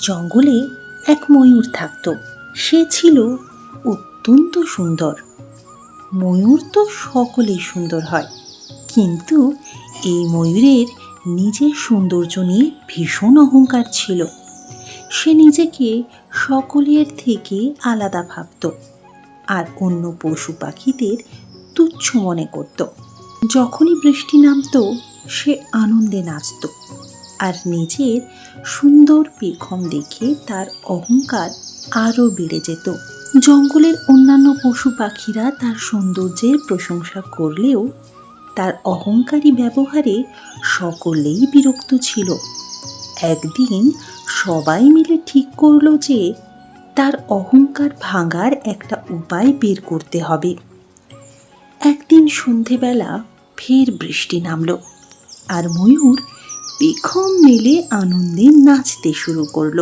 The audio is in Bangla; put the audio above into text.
জঙ্গলে এক ময়ূর থাকত। সে ছিল অত্যন্ত সুন্দর। ময়ূর তো সকলেই সুন্দর হয়, কিন্তু এই ময়ূরের নিজের সৌন্দর্য নিয়ে ভীষণ অহংকার ছিল। সে নিজেকে সকলের থেকে আলাদা ভাবত আর অন্য পশু পাখিদের তুচ্ছ মনে করত। যখনই বৃষ্টি নামতো, সে আনন্দে নাচত। আর নিজের সুন্দর পেখম দেখে তার অহংকার আরও বেড়ে যেত। জঙ্গলের অন্যান্য পশু পাখিরা তার সৌন্দর্যের প্রশংসা করলেও তার অহংকারী ব্যবহারে সকলেই বিরক্ত ছিল। একদিন সবাই মিলে ঠিক করল যে তার অহংকার ভাঙার একটা উপায় বের করতে হবে। একদিন সন্ধেবেলা ফের বৃষ্টি নামল আর ময়ূর পেখম মিলে আনন্দে নাচতে শুরু করল।